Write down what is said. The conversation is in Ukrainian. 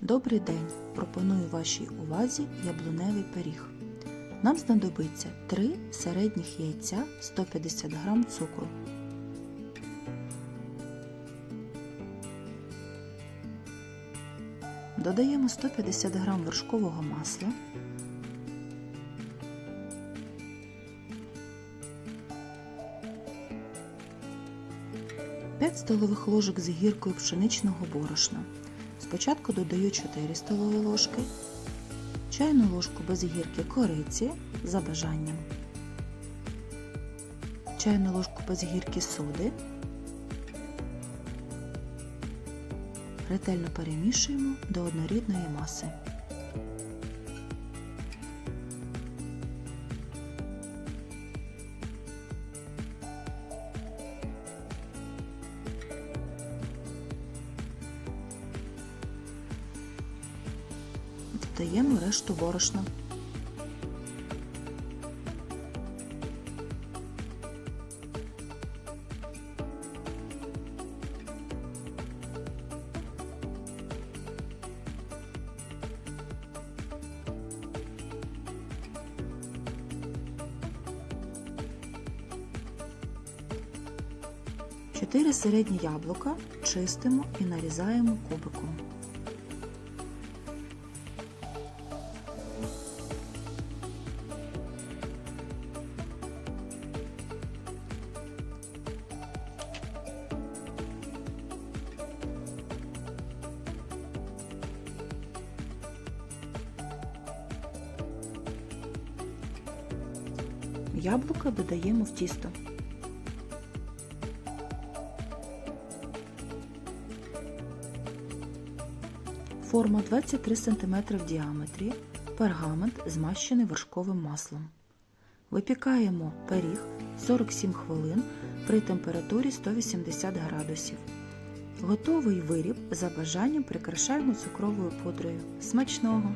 Добрий день! Пропоную вашій увазі яблуневий пиріг. Нам знадобиться 3 середніх яйця 150 г цукру. Додаємо 150 г вершкового масла. П'ять столових ложок з гіркою пшеничного борошна. Спочатку додаю 4 столові ложки, чайну ложку без гірки кориці за бажанням, чайну ложку без гірки соди. Ретельно перемішуємо до однорідної маси. Додаємо решту борошна. Чотири середні яблука чистимо і нарізаємо кубиком. Яблука додаємо в тісто. Форма 23 см в діаметрі, пергамент змащений вершковим маслом. Випікаємо пиріг 47 хвилин при температурі 180 градусів. Готовий виріб за бажанням прикрашаємо цукровою пудрою. Смачного!